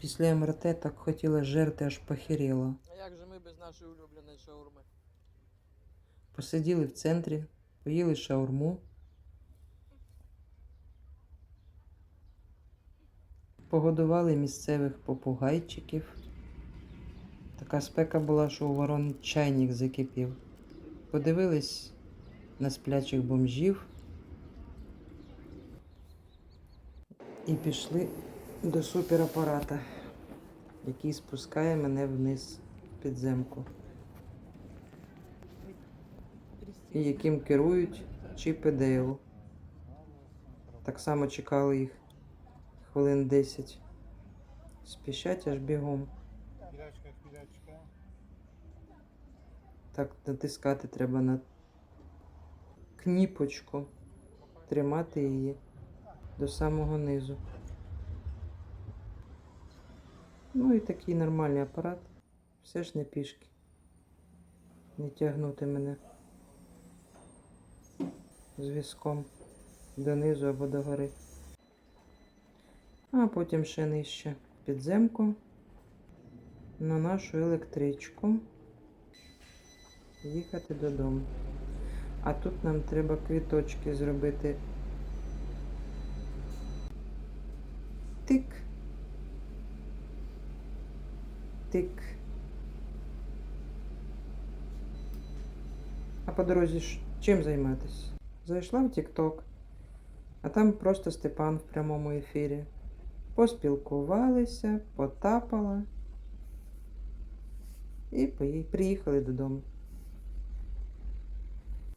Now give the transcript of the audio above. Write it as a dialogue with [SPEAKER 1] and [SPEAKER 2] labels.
[SPEAKER 1] Після МРТ так хотіла жерти, аж похеріла.
[SPEAKER 2] А як же ми без нашої улюбленої шаурми?
[SPEAKER 1] Посиділи в центрі, поїли шаурму. Погодували місцевих попугайчиків. Така спека була, що у ворон чайник закипів. Подивились на сплячих бомжів і пішли до суперапарата, який спускає мене вниз підземку. і яким керують Чіп і Дейл. Так само чекали їх хвилин 10. Спішать аж бігом. Так натискати треба на кніпочку, тримати її до самого низу. Ну і такий нормальний апарат. Все ж не пішки. Не тягнути мене з візком донизу або догори. А потім ще нижче підземку на нашу електричку їхати додому. А тут нам треба квіточки зробити. Тик. Тик. А по дорозі чим займатися? Зайшла в Тікток, а там просто Степан в прямому ефірі. Поспілкувалися, потапала і приїхали додому.